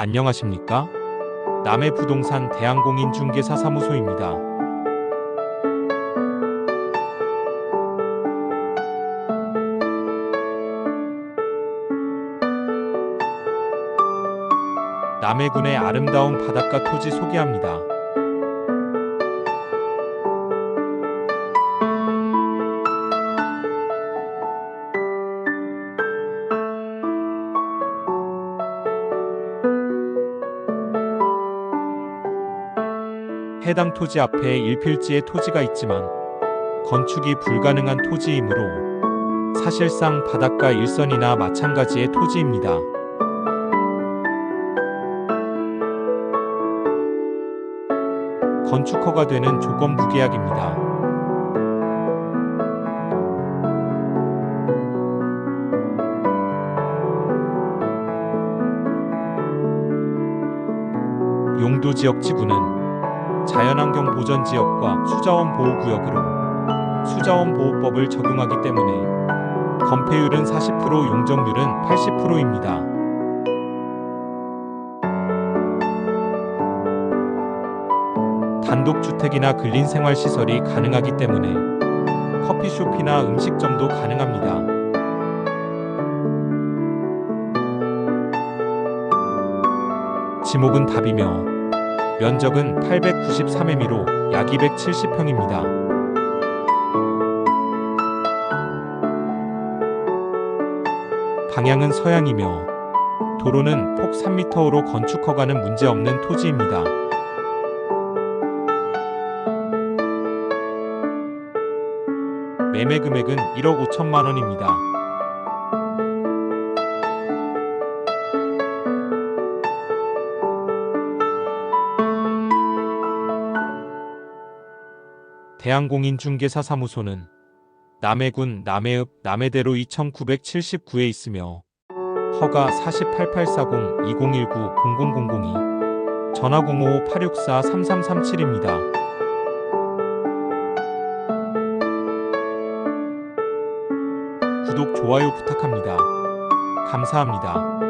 안녕하십니까? 남해 부동산 대한공인 중개사 사무소입니다. 남해군의 아름다운 바닷가 토지 소개합니다. 해당 토지 앞에 1필지의 토지가 있지만 건축이 불가능한 토지이므로 사실상 바닷가 일선이나 마찬가지의 토지입니다. 건축허가 되는 조건 부 계약입니다. 용도 지역 지구는 자연환경 보전 지역과 수자원 보호 구역으로 수자원 보호법을 적용하기 때문에 건폐율은 40% 용적률은 80%입니다. 단독주택이나 근린 생활 시설이 가능하기 때문에 커피숍이나 음식점도 가능합니다. 지목은 답이며 면적은 893m로 약 270평입니다. 방향은 서양이며 도로는 폭 3m로 건축 허가는 문제없는 토지입니다. 매매 금액은 1억 5천만 원입니다. 대한공인중개사 사무소는 남해군 남해읍 남해대로 2979에 있으며 허가 48840201900002 전화 055-864-3337입니다. 구독, 좋아요 부탁합니다. 감사합니다.